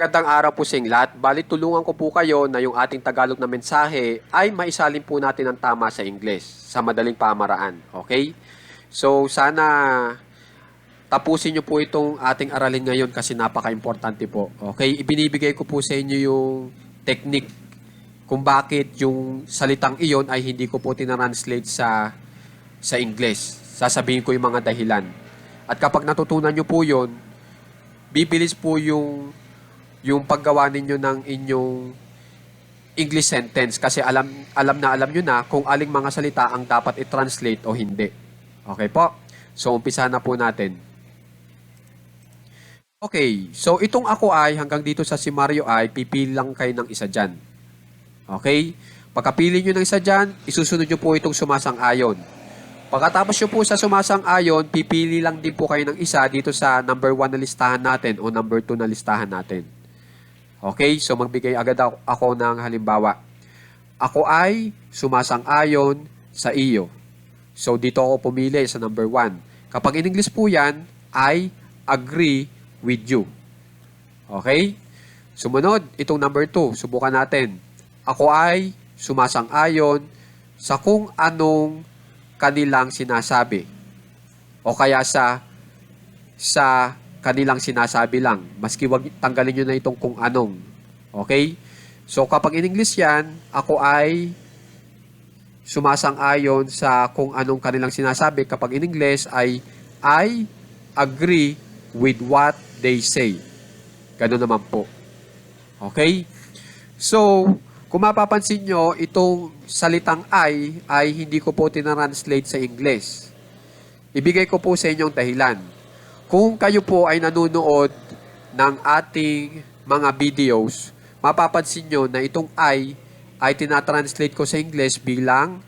Magandang araw po sa lahat. Bali, tulungan ko po kayo na yung ating Tagalog na mensahe ay maisalin po natin ng tama sa Ingles sa madaling pamaraan. Okay? So, sana tapusin nyo po itong ating aralin ngayon kasi napaka-importante po. Okay? Ibinibigay ko po sa inyo yung technique kung bakit yung salitang iyon ay hindi ko po tinranslate sa sa Ingles. Sasabihin ko yung mga dahilan. At kapag natutunan nyo po yun, bibilis po yung yung paggawa ninyo ng inyong English sentence kasi alam alam na alam nyo na kung aling mga salita ang dapat i-translate o hindi. Okay po? So, umpisa na po natin. Okay, so itong ako ay hanggang dito sa si Mario ay pipili lang kayo ng isa dyan. Okay? Pagkapili nyo ng isa dyan, isusunod nyo po itong sumasang-ayon. Pagkatapos nyo po sa sumasang-ayon, pipili lang din po kayo ng isa dito sa number 1 na listahan natin o number 2 na listahan natin. Okay, so magbigay agad ako- ng halimbawa. Ako ay sumasang-ayon sa iyo. So dito ako pumili sa number 1. Kapag in English po yan, I agree with you. Okay? Sumunod, itong number 2. Subukan natin. Ako ay sumasang-ayon sa kung anong kanilang sinasabi. O kaya sa sa kanilang sinasabi lang. Maski wag tanggalin nyo na itong kung anong. Okay? So kapag in English yan, ako ay sumasang-ayon sa kung anong kanilang sinasabi. Kapag in English ay I agree with what they say. Ganun naman po. Okay? So, kung mapapansin nyo, itong salitang I ay hindi ko po tinranslate sa English. Ibigay ko po sa inyong dahilan. Kung kayo po ay nanonood ng ating mga videos, mapapansin nyo na itong I ay tinatranslate ko sa English bilang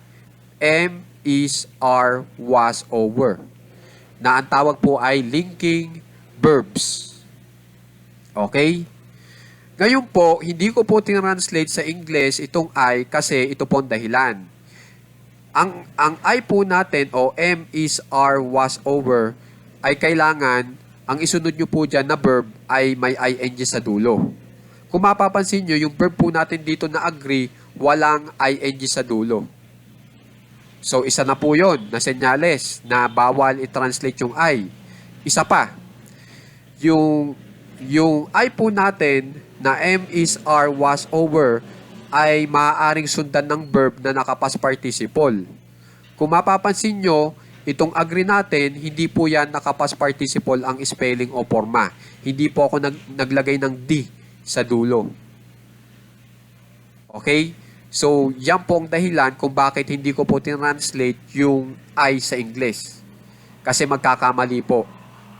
am, is, are, was, over. Na ang tawag po ay linking verbs. Okay? Ngayon po, hindi ko po tinranslate sa English itong I kasi ito po ang dahilan. Ang, ang I po natin o am, is, are, was, over ay kailangan ang isunod nyo po dyan na verb ay may ing sa dulo. Kung mapapansin nyo, yung verb po natin dito na agree, walang ing sa dulo. So, isa na po yon na senyales na bawal i-translate yung I. Isa pa, yung, yung I po natin na am, is, are, was, over ay maaaring sundan ng verb na nakapas participle. Kung mapapansin nyo, itong agree natin, hindi po yan nakapas participle ang spelling o forma. Hindi po ako nag, naglagay ng D sa dulo. Okay? So, yan po ang dahilan kung bakit hindi ko po tinranslate yung I sa English. Kasi magkakamali po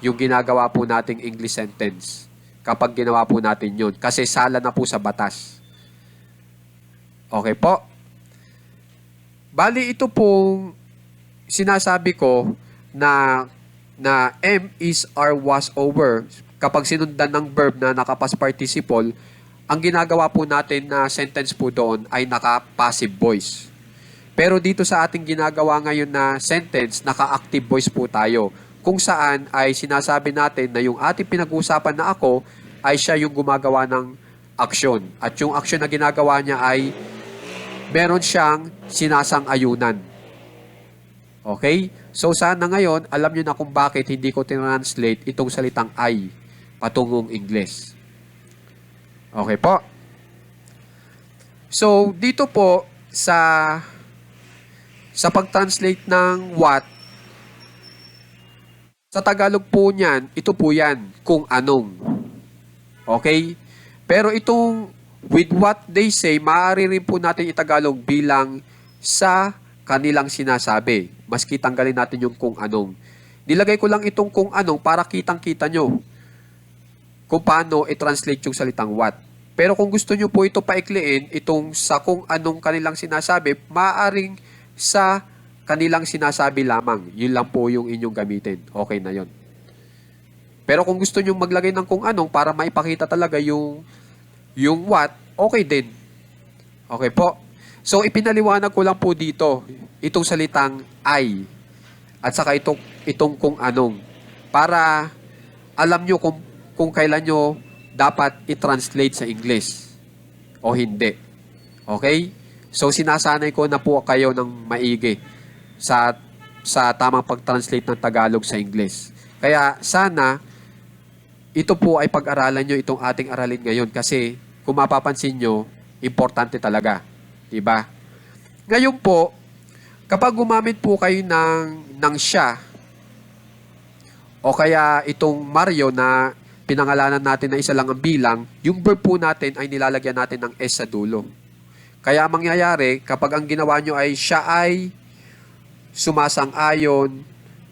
yung ginagawa po nating English sentence kapag ginawa po natin yun. Kasi sala na po sa batas. Okay po? Bali, ito pong sinasabi ko na na am is are was over kapag sinundan ng verb na nakapas participle ang ginagawa po natin na sentence po doon ay naka-passive voice. Pero dito sa ating ginagawa ngayon na sentence, naka-active voice po tayo. Kung saan ay sinasabi natin na yung ating pinag-uusapan na ako ay siya yung gumagawa ng aksyon. At yung aksyon na ginagawa niya ay meron siyang sinasang-ayunan. Okay? So sana ngayon, alam nyo na kung bakit hindi ko tinranslate itong salitang I patungong English. Okay po. So, dito po sa sa pag-translate ng what sa Tagalog po niyan, ito po yan, kung anong. Okay? Pero itong with what they say, maaari rin po natin itagalog bilang sa kanilang sinasabi. Maski tanggalin natin yung kung anong. Nilagay ko lang itong kung anong para kitang-kita nyo kung paano i-translate yung salitang what. Pero kung gusto nyo po ito paikliin, itong sa kung anong kanilang sinasabi, maaaring sa kanilang sinasabi lamang. Yun lang po yung inyong gamitin. Okay na yon. Pero kung gusto nyo maglagay ng kung anong para maipakita talaga yung yung what, okay din. Okay po. So, ipinaliwanag ko lang po dito itong salitang I at saka itong, itong kung anong para alam nyo kung, kung kailan nyo dapat i-translate sa English o hindi. Okay? So sinasanay ko na po kayo ng maigi sa sa tamang pag-translate ng Tagalog sa English. Kaya sana ito po ay pag-aralan nyo itong ating aralin ngayon kasi kung mapapansin nyo, importante talaga. Diba? Ngayon po, kapag gumamit po kayo ng, ng siya, o kaya itong Mario na pinangalanan natin na isa lang ang bilang, yung verb po natin ay nilalagyan natin ng S sa dulo. Kaya ang mangyayari, kapag ang ginawa nyo ay siya ay sumasang-ayon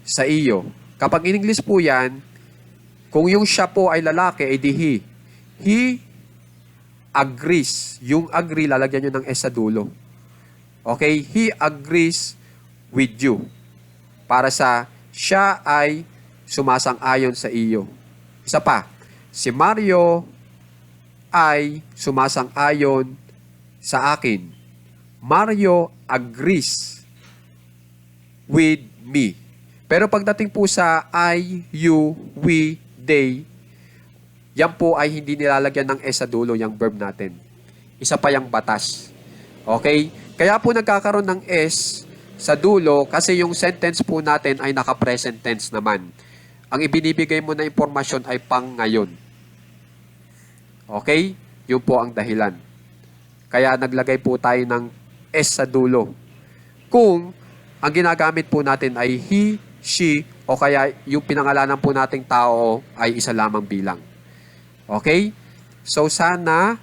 sa iyo. Kapag in English po yan, kung yung siya po ay lalaki, ay di he. He agrees. Yung agree, lalagyan nyo ng S sa dulo. Okay? He agrees with you. Para sa siya ay sumasang-ayon sa iyo. Isa pa, si Mario ay sumasang-ayon sa akin. Mario agrees with me. Pero pagdating po sa I, you, we, they, yan po ay hindi nilalagyan ng S sa dulo yung verb natin. Isa pa yung batas. Okay? Kaya po nagkakaroon ng S sa dulo kasi yung sentence po natin ay naka-present tense naman. Ang ibinibigay mo na impormasyon ay pang ngayon. Okay? Yun po ang dahilan. Kaya naglagay po tayo ng S sa dulo. Kung ang ginagamit po natin ay he, she, o kaya yung pinangalanan po nating tao ay isa lamang bilang. Okay? So sana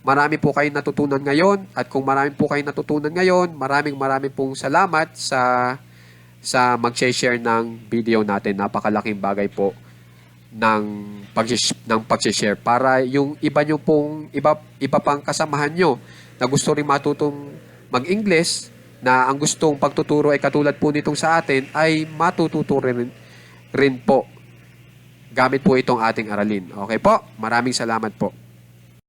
marami po kayong natutunan ngayon at kung marami po kayong natutunan ngayon, maraming maraming pong salamat sa sa mag-share ng video natin. Napakalaking bagay po ng pag ng pag-share para yung iba nyo pong iba iba pang kasamahan nyo na gusto rin matutong mag-English na ang gustong pagtuturo ay katulad po nitong sa atin ay matututo rin, rin po gamit po itong ating aralin. Okay po? Maraming salamat po.